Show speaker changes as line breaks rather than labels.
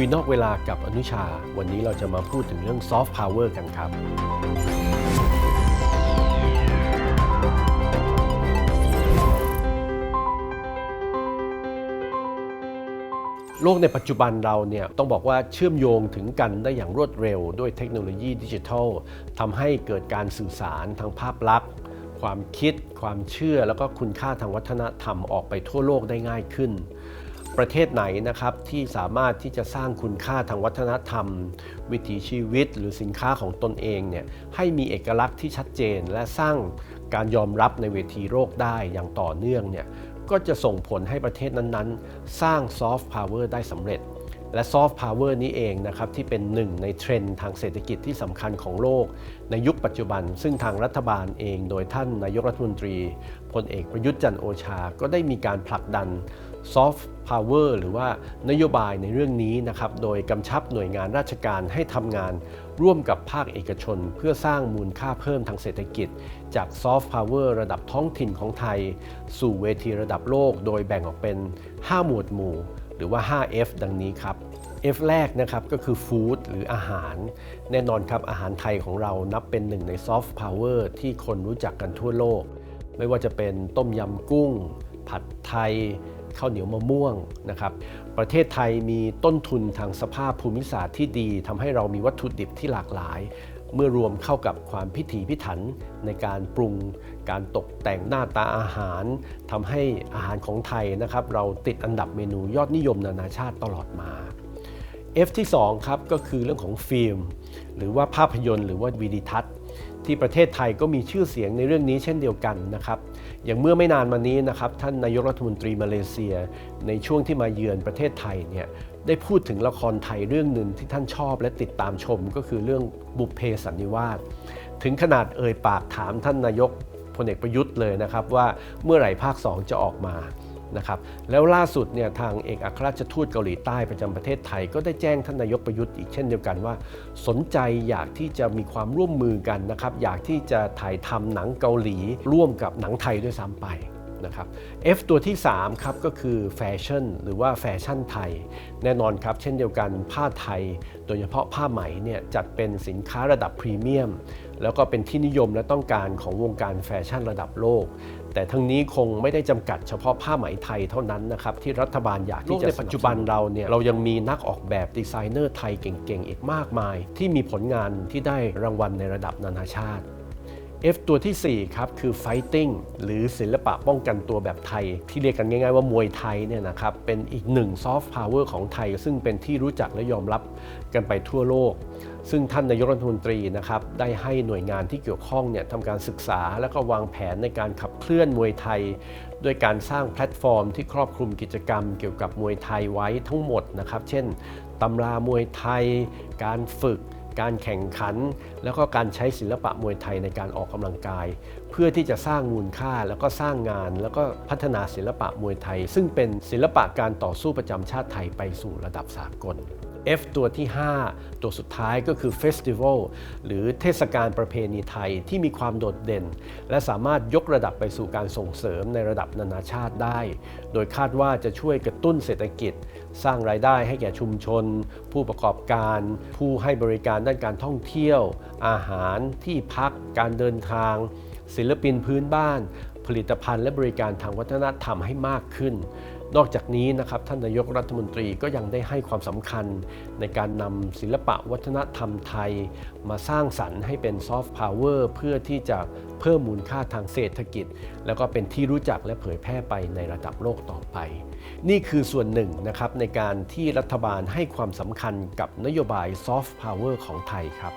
คุยนอกเวลากับอนุชา วันนี้เราจะมาพูดถึงเรื่องซอฟต์พาวเวอร์กันครับ โลกในปัจจุบันเราเนี่ยต้องบอกว่าเชื่อมโยงถึงกันได้อย่างรวดเร็วด้วยเทคโนโลยีดิจิทัลทำให้เกิดการสื่อสารทางภาพลักษณ์ความคิด ความเชื่อ แล้วก็คุณค่าทางวัฒนธรรมออกไปทั่วโลกได้ง่ายขึ้น ประเทศไหนนะครับที่สามารถที่จะสร้างคุณค่าทางวัฒนธรรม วิถีชีวิตหรือสินค้าของตนเองเนี่ยให้มีเอกลักษณ์ที่ชัดเจน และสร้างการยอมรับในเวทีโลกได้อย่างต่อเนื่องเนี่ยก็จะส่งผลให้ประเทศนั้นๆ สร้างซอฟต์พาวเวอร์ได้สำเร็จและซอฟต์พาวเวอร์นี้เองนะครับที่เป็นหนึ่งในเทรนด์ทางเศรษฐกิจที่สำคัญของโลก ในยุคปัจจุบัน ซึ่งทางรัฐบาลเองโดยท่านนายกรัฐมนตรีพลเอกประยุทธ์จันโอชา ก็ได้มีการผลักดัน ซอฟต์พาวเวอร์หรือว่านโยบายในเรื่องนี้นะครับ โดยกำชับหน่วยงานราชการให้ทำงานร่วมกับภาคเอกชน เพื่อสร้างมูลค่าเพิ่มทางเศรษฐกิจ จากซอฟต์พาวเวอร์ระดับท้องถิ่นของไทย สู่เวทีระดับโลก โดยแบ่งออกเป็น 5 หมวดหมู่ หรือว่า 5F ดังนี้ครับ F แรกนะครับก็คือฟู้ดหรืออาหาร แน่นอนครับอาหารไทยของเรานับเป็นหนึ่งในซอฟต์พาวเวอร์ที่คนรู้จักกันทั่วโลก ไม่ว่าจะเป็นต้มยำกุ้ง ผัดไทย ข้าวเหนียวมะม่วงนะครับประเทศไทยมีต้นทุนทางสภาพภูมิศาสตร์ที่ดีทำให้เรามีวัตถุดิบที่หลากหลาย เมื่อรวมเข้ากับความพิถีพิถันในการปรุง การตกแต่งหน้าตาอาหารทำให้อาหารของไทยนะครับเราติดอันดับเมนูยอดนิยมนานาชาติตลอดมา F ที่2ครับก็คือเรื่องของฟิล์ม หรือว่าภาพยนตร์หรือว่าวิดีทัศน์ ที่ประเทศไทยก็มีชื่อเสียงในเรื่องนี้เช่นเดียวกันนะครับ อย่างเมื่อไม่นานมานี้นะครับ ท่านนายกรัฐมนตรีมาเลเซีย ในช่วงที่มาเยือนประเทศไทยเนี่ยได้พูดถึงละครไทยเรื่องหนึ่งที่ท่านชอบและติดตามชม ก็คือเรื่องบุพเพสันนิวาสถึงขนาดเอ่ยปากถามท่านนายกพลเอกประยุทธ์เลยนะครับว่าเมื่อไหร่ภาค 2 จะออกมา นะครับแล้วล่าสุดเนี่ยทางเอกอัครราชทูตเกาหลีใต้ประจำประเทศไทย ก็ได้แจ้งท่านนายกประยุทธ์อีกเช่นเดียวกันว่า สนใจอยากที่จะมีความร่วมมือกันนะครับอยากที่จะถ่ายทำหนังเกาหลี ร่วมกับหนังไทยด้วยซ้ำไปนะครับ F ตัวที่ 3 ครับ ก็คือแฟชั่นหรือว่าแฟชั่นไทย แน่นอนครับ เช่นเดียวกันผ้าไทย โดยเฉพาะผ้าไหมเนี่ยจัดเป็นสินค้าระดับพรีเมียม แล้วก็เป็นที่นิยมและต้องการของวงการแฟชั่นระดับโลก แต่ทั้งนี้คงไม่ได้จำกัดเฉพาะผ้าไหมไทยเท่านั้นนะครับที่รัฐบาลอยากที่จะในปัจจุบันเราเนี่ยเรายังมีนักออกแบบดีไซเนอร์ไทยเก่งๆ อีกมากมาย ที่มีผลงานที่ได้รางวัลในระดับนานาชาติ F ตัวทีสี่4 ครับคือ fighting หรือศิลปะป้องกันตัวแบบไทย ที่เรียกกันง่ายๆว่ามวยไทยเนี่ยนะครับเป็นอีกหนึ่งซอฟต์พาวเวอร์ของไทย ซึ่งเป็นที่รู้จักและยอมรับกันไปทั่วโลก ซึ่งท่านนายกรัฐมนตรีนะครับได้ให้หน่วยงานที่เกี่ยวข้องเนี่ยทำการศึกษา และก็วางแผนในการขับเคลื่อนมวยไทย ด้วยการสร้างแพลตฟอร์มที่ครอบคลุมกิจกรรม เกี่ยวกับมวยไทยไว้ทั้งหมดนะครับ เช่นตำรามวยไทย การฝึก การแข่งขัน แล้วก็การใช้ศิลปะมวยไทยในการออกกำลังกาย เพื่อที่จะสร้างมูลค่าแล้วก็สร้างงาน แล้วก็พัฒนาศิลปะมวยไทย ซึ่งเป็นศิลปะการต่อสู้ประจำชาติไทยไปสู่ระดับสากล F ตัวที่ 5 ตัวสุดท้ายก็คือเฟสติวัลหรือเทศกาลประเพณีไทยที่มีความโดดเด่น และสามารถยกระดับไปสู่การส่งเสริมในระดับนานาชาติได้ โดยคาดว่าจะช่วยกระตุ้นเศรษฐกิจ สร้างรายได้ให้แก่ชุมชน ผู้ประกอบการ ผู้ให้บริการด้านการท่องเที่ยว อาหารที่พักการเดินทาง ศิลปินพื้นบ้าน ผลิตภัณฑ์และบริการทางวัฒนธรรมให้มากขึ้น นอกจากนี้นะครับท่านนายกรัฐมนตรีก็ยังได้ให้ความสำคัญในการนำศิลปะวัฒนธรรมไทย มาสร้างสรรค์ให้เป็นซอฟต์พาวเวอร์เพื่อที่จะเพิ่มมูลค่าทางเศรษฐกิจ แล้วก็เป็นที่รู้จักและเผยแพร่ไปในระดับโลกต่อไป นี่คือส่วนหนึ่งนะครับในการที่รัฐบาลให้ความสำคัญกับนโยบายซอฟต์พาวเวอร์ของไทยครับ